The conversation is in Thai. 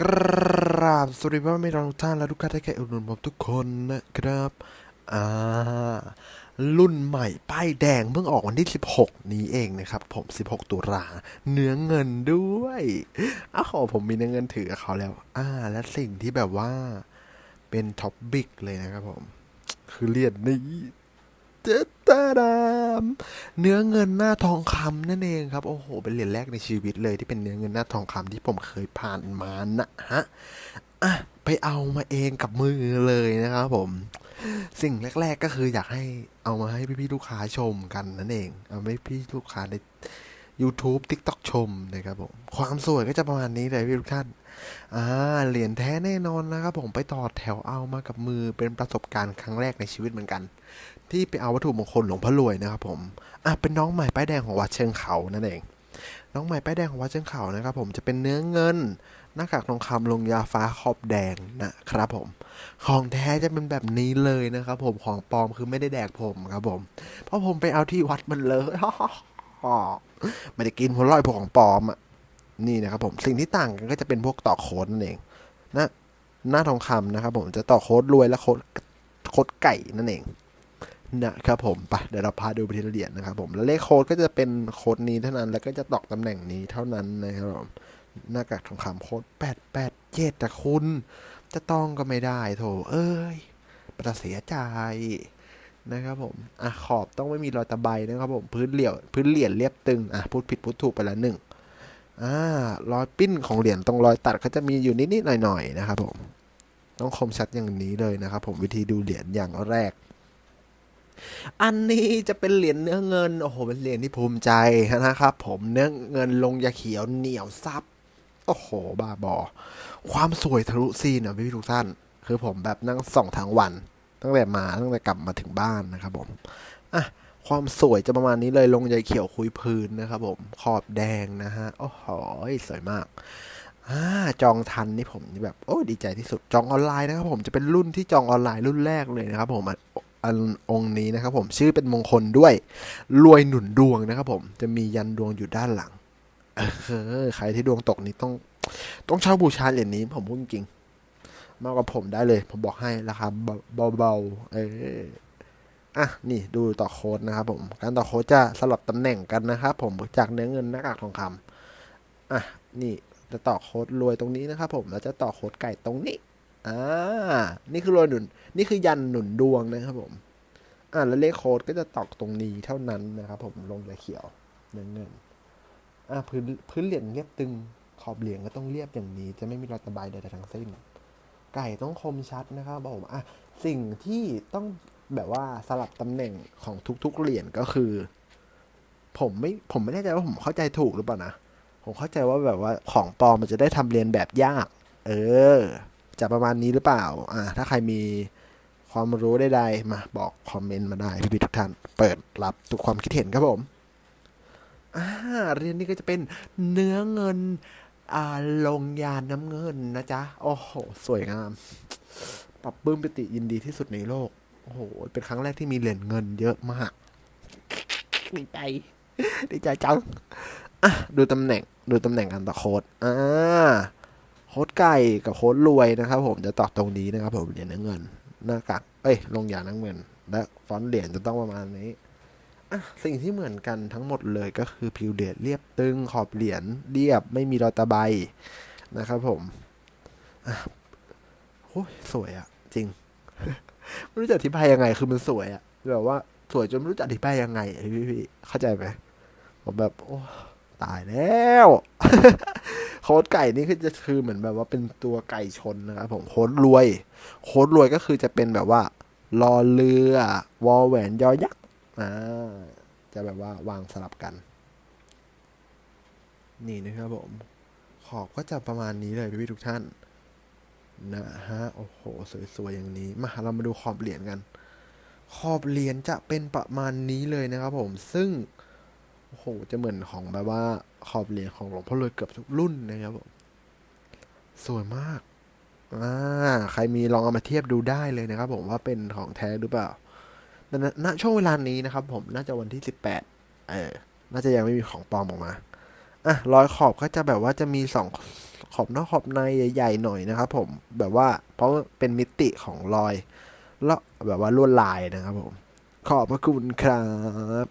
กราบสวัสดีพ่อแม่พี่น้องทุกท่านและทุกท่านที่แค่อุดหนุนผมทุกคนนะครับ อ่า รุ่นใหม่ ป้ายแดงเพิ่งออกวันที่ 16 นี้เองนะครับ ผม 16 ตุลาเนื้อเงินด้วยอ้าวผมมีเนื้อเงินถือเขาแล้ว อ่า และสิ่งที่แบบว่าเป็นท็อปบิกเลยนะครับผม คือเรียญนี้เจ๊ตา ดามเนื้อเงินหน้าทองคำนั่นเองครับ โอ้โห เป็นเหรียญแรกในชีวิตเลยที่เป็นเนื้อเงินหน้าทองคำที่ผมเคยผ่านมานะฮะอะไปเอามาเองกับมือเลยนะครับผม สิ่งแรก ๆก็คืออยากให้เอามาให้พี่ๆลูกค้าชมกันนั่นเอง เอาให้พี่ลูกค้าใน YouTube TikTok ชมนะครับผม ความสวยก็จะประมาณนี้เลยพี่ทุกท่าน อ่า เหรียญแท้แน่นอนนะครับผมไปต่อแถวเอามากับมือเป็นประสบการณ์ครั้งแรกในชีวิตเหมือนกัน ที่ไปเอาวัตถุมงคลหลวงพ่อรวยนะครับผม อะเป็นน้องใหม่ป้ายแดงของวัดเชิงเขานั่นเอง น้องใหม่ป้ายแดงของวัดเชิงเขานะครับผมจะเป็นเนื้อเงินหน้ากากทองคำลงยาฟ้าขอบแดงนะครับผม ของแท้จะเป็นแบบนี้เลยนะครับผมของปลอมคือไม่ได้แดกผมครับผม เพราะผมไปเอาที่วัดมันเลย ไม่ได้กินผลลอยพวกของปลอมอะนี่นะครับผมสิ่งที่ต่างกันก็จะเป็นพวกต่อโค้ดนั่นเองนะหน้าทองคำนะครับผมจะต่อโค้ดรวยและโค้ดโค้ดไก่นั่นเองนะครับผมไปเดี๋ยวเราพาดูไปทีละเหรียญนะครับผมแล้วเลขโค้ดก็จะเป็นโค้ดนี้เท่านั้น แล้วก็จะตอกตำแหน่งนี้เท่านั้นนะครับผมหน้ากากทองคำโค้ดแปดแปดเจ็ดแต่คุณ จะต้องก็ไม่ได้โถเอ้ยประเสียใจ นะครับผม อะขอบต้องไม่มีรอยตะไบนะครับผม พื้นเหลี่ยวพื้นเหรียญเรียบตึง อะพูดผิดพูดถูกไปล้วหนึ่งอ่ารอยปิ้นของเหรียญตรงรอยตัดเขาจะมีอยู่นิดๆหน่อยๆนะครับผม ต้องคมชัดอย่างนี้เลยนะครับผมวิธีดูเหรียญอย่างแรก อันนี้จะเป็นเหรียญเนื้อเงิน โอ้โห เป็นเหรียญที่ภูมิใจนะครับผมเนื้อเงินลงยาเขียวเหนียวซับโอ้โห บ้าบอ ความสวยทะลุซีนอะพี่ทุกท่าน คือผมแบบนั่งส่องทั้งวัน ตั้งแต่มาตั้งแต่กลับมาถึงบ้านนะครับผมอะความสวยจะประมาณนี้เลยลงใยเขียวคุยพื้นนะครับผมขอบแดงนะฮะโอ้โหสวยมากอ่าจองทันนี่ผมแบบโอ้ดีใจที่สุดจองออนไลน์นะครับผมจะเป็นรุ่นที่จองออนไลน์รุ่นแรกเลยนะครับผมอันอันองค์นี้นะครับผมชื่อเป็นมงคลด้วย รวยหนุนดวงนะครับผมจะมียันดวงอยู่ด้านหลังเออใครที่ดวงตกนี้ต้อง ต้องเช่าบูชาเหรียญนี้ผมพูดจริง มากกว่าผมได้เลย ผมบอกให้ราคาเบาๆเอออะนี่ดูต่อโค้ดนะครับผม การต่อโค้ดจะสลับตำแหน่งกันนะครับผมจากเนื้อเงินหน้ากากทองคำอะนี่จะต่อโค้ดรวยตรงนี้นะครับผมแล้วจะต่อโค้ดไก่ตรงนี้อ่านี่คือรวยหนุนนี่คือยันหนุนดวงนะครับผมอ่าแล้วเลขโค้ดก็จะตอกตรงนี้เท่านั้นนะครับผมลงยาเขียวเนื้อเงินอ่าพื้นพื้นเหรียญเรียบตึงขอบเหรียญก็ต้องเรียบอย่างนี้ จะไม่มีรอยตะไบใดๆทั้งสิ้น ไก่ต้องคมชัดนะครับผมอะสิ่งที่ต้องแบบว่าสลับตำแหน่งของทุกๆเหรียญก็คือ ผมไม่ผมไม่แน่ใจว่าผมเข้าใจถูกหรือเปล่านะผมเข้าใจว่าแบบว่าของปลอมมันจะได้ทำเรียนแบบยาก เออ จะประมาณนี้หรือเปล่า อ่า ถ้าใครมีความรู้ใดๆมาบอกคอมเมนต์มาได้พี่ๆทุกท่านเปิดรับทุกความคิดเห็นครับผมอ่าเรียนนี้ก็จะเป็นเนื้อเงิน ลงยาน้ำเงินนะจ๊ะ โอ้โห สวยงาม ปรับปลื้มปิติยินดีที่สุดในโลก โอ้โห เป็นครั้งแรกที่มีเหรียญเงินเยอะมากดีใจ ดีใจจังอะดูตำแหน่ง ดูตำแหน่งกันต่อโค้ดอ่า โค้ดไก่กับโค้ดรวยนะครับผม จะตอกตรงนี้นะครับผม เหรียญน้ำเงิน หน้ากาก เอ้ย ลงยาน้ำเงิน และฟอนต์เหรียญจะต้องประมาณนี้ สิ่งที่เหมือนกันทั้งหมดเลยก็คือผิวเดือดเรียบตึงขอบเหรียญเรียบไม่มีรอยตะไบนะครับผมโอ้ยสวยอะจริง ไม่รู้จะอธิบายยังไง คือมันสวยอะแบบว่าสวยจนไม่รู้จะอธิบายยังไงพี่พี่เข้าใจไหมผมแบบ โอ้ตายแล้วโค้ดไก่นี่คือจะคือเหมือนแบบว่าเป็นตัวไก่ชนนะครับผมโค้ดรวย โค้ดรวยก็คือจะเป็นแบบว่า รอเรือ วอแหวนยอยักษ์ อ่าจะแบบว่าวางสลับกัน นี่นะครับผม ขอบก็จะประมาณนี้เลยพี่ๆทุกท่าน นะฮะ โอ้โห สวยๆ อย่างนี้ มาเรามาดูขอบเหรียญกัน ขอบเหรียญจะเป็นประมาณนี้เลยนะครับผม ซึ่ง โอ้โห จะเหมือนของแบบว่า ขอบเหรียญของหลวงพ่อรวยเกือบทุกรุ่นนะครับผม สวยมากอ่าใครมีลองเอามาเทียบดูได้เลยนะครับผมว่าเป็นของแท้หรือเปล่า ณณช่วงเวลานี้นะครับผมน่าจะวันที่สิบแปดเออ น่าจะยังไม่มีของปลอมออกมาอะรอยขอบก็จะแบบว่าจะมีสองขอบนอกขอบในใหญ่ๆหน่อยนะครับผมแบบว่าเพราะเป็นมิติของรอยแล้วแบบว่าลวดลายนะครับผม ขอบพระคุณครับ